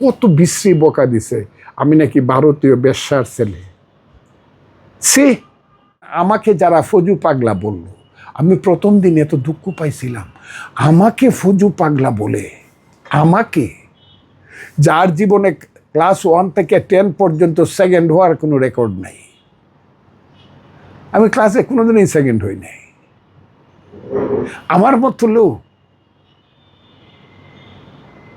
কত বিশ্রী বকা দিছে। আমি নাকি ভারতীয় বেশ্যার ছেলে। সে আমাকে যারা ফজু পাগলা বলল, আমি প্রথম দিন এত দুঃখ পাইছিলাম। আমাকে ফজু পাগলা বলে, আমাকে। যার জীবনে ক্লাস ওয়ান থেকে টেন পর্যন্ত সেকেন্ড হওয়ার কোনো রেকর্ড নাই। আমি ক্লাসে কোনোদিনই সেকেন্ড হই নাই। আমার মতো লোক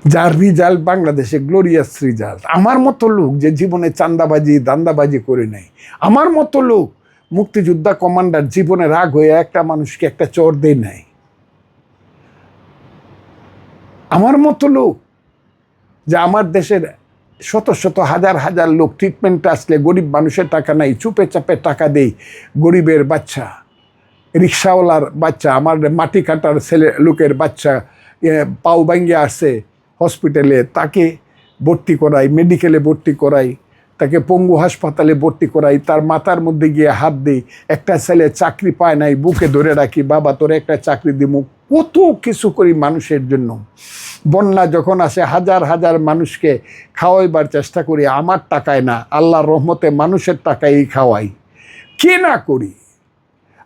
যার রিজাল্ট বাংলাদেশে গ্লোরিয়াস রিজাল্ট আমার মতো লোক যে জীবনে চান্দাবাজি, দান্দাবাজি করে নাই আমার মতো লোক মুক্তিযোদ্ধা কমান্ডার জীবনে রাগ হয়ে একটা মানুষকে একটা চর দেয় নাই আমার মতো লোক যে আমার দেশের শত শত, হাজার হাজার লোক ট্রিটমেন্টে আসলে গরিব মানুষের টাকা নাই চুপে চাপে টাকা দেই গরিবের বাচ্চা, রিক্সাওয়ালার বাচ্চা, আমার মাটি কাটার ছেলে, লোকের বাচ্চা পাও ভাঙ্গে আসছে হসপিটালে তাকে ভর্তি করাই মেডিকেলে ভর্তি করাই, তাকে পঙ্গু হাসপাতালে ভর্তি করাই, তার মাথার মধ্যে গিয়ে হাত দিই, একটা ছেলে চাকরি পায় নাই, বুকে ধরে রাখি, বাবা, তোর একটা চাকরি দিব কত কিছু করি মানুষের জন্য। বন্যা যখন আসে, হাজার হাজার মানুষকে খাওয়াইবার চেষ্টা করি, আমার টাকায় না, আল্লাহর রহমতে মানুষের টাকায় খাওয়াই। কে না করি?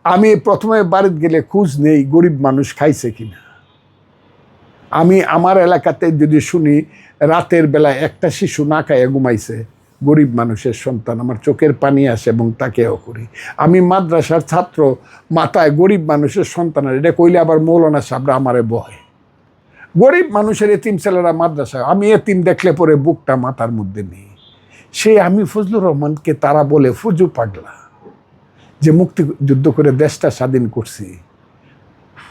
আমি প্রথমে বাড়িতে গেলে খুঁজ নেই, গরিব মানুষ খাইছে কিনা। আমি আমার এলাকাতে যদি শুনি, রাতের বেলায় একটা শিশু না খাইয়ে ঘুমাইছে, গরিব মানুষের সন্তান, আমার চোখের পানি আসে এবং তাকেও করি। আমি মাদ্রাসার ছাত্র, মাথায় গরিব মানুষের সন্তানের, এটা কইলে আবার মৌলানা সাহেবরা আমারে বয়। গরিব মানুষের এতিম ছেলেরা মাদ্রাসা আমি এতিম দেখলে পরে বুকটা মাথার মধ্যে নেই। সে আমি ফজলুর রহমানকে তারা বলে, ফুজু পাগলা, যে মুক্তি যুদ্ধ করে দেশটা স্বাধীন করছি।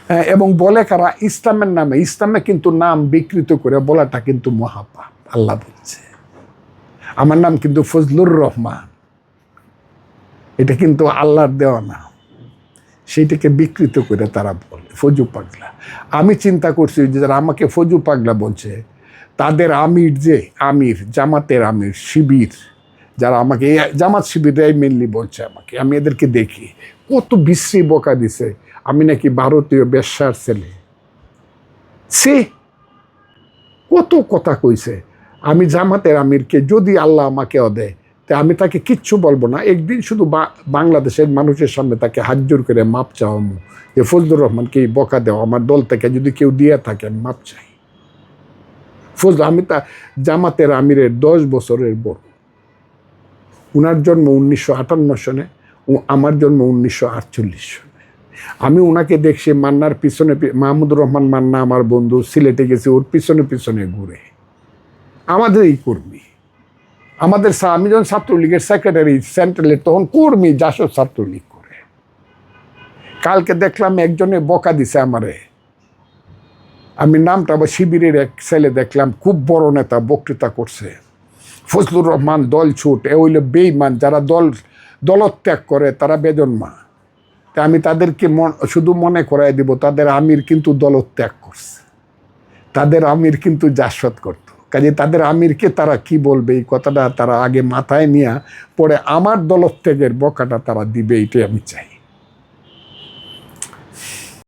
এবং বলে কারা, ইসলামের নামে, ইসলামে কিন্তু নাম বিকৃত করে বলাটা কিন্তু মহাপাপ, আল্লাহ বলছে। আমার নাম কিন্তু ফজলুর রহমান। এটা কিন্তু আল্লাহর দেওয়া না সেইটাকে বিকৃত করে তারা বলে, ফজু পাগলা। আমি চিন্তা করছি যে যারা আমাকে ফজু পাগলা বলছে, তাদের আমির যে আমির, জামাতের আমির, শিবির, যারা আমাকে, জামাত শিবিরাই মেনলি বলছে আমাকে, আমি এদেরকে দেখি। কত বিশ্রী বকা দিছে। আমি নাকি ভারতীয় বেশ্যার ছেলে। সে কত কথা কইছে। আমি জামাতের আমিরকে যদি আল্লাহ আমাকে দেয়, তা আমি তাকে কিচ্ছু বলব না। একদিন শুধু বাংলাদেশের মানুষের সামনে তাকে হাজ্জুর করে মাপ চাওয়ামু যে, ফজলুর রহমানকে এই বকা দেওয়া আমার দল থেকে যদি কেউ দিয়ে থাকে, আমি মাপ চাই। ফজল আমি তা, জামাতের আমিরের দশ বছরের বড়। উনার জন্ম উনিশশো আটান্ন সনে আমার জন্ম উনিশশো আটচল্লিশ সনে। আমি ওনাকে দেখছি মান্নার পিছনে মাহমুদুর রহমান মান্না আমার বন্ধু, সিলেটে গেছি, ওর পিছনে পিছনে ঘুরে। আমাদের এই কর্মী। আমাদের আমি যখন ছাত্রলীগের সেক্রেটারি সেন্ট্রালের তখন কর্মী জাসদ ছাত্রলীগ করে। কালকে দেখলাম একজনে বকা দিছে আমারে। আমি নামটা বা শিবিরের এক ছেলে দেখলাম, খুব বড় নেতা, বক্তৃতা করছে। ফজলুর রহমান দল ছুট, এ হইল বেইমান, যারা দল দলত্যাগ করে, তারা বেজন্মা তা আমি তাদেরকে শুধু মনে করাই দিব, তাদের আমির কিন্তু দলত্যাগ করছে। তাদের আমির কিন্তু জাসত করতো। কাজে তাদের আমিরকে তারা কি বলবে, এই কথাটা তারা আগে মাথায় নিয়ে পরে আমার দলত্যাগের বকাটা তারা দিবে, এটাই আমি চাই।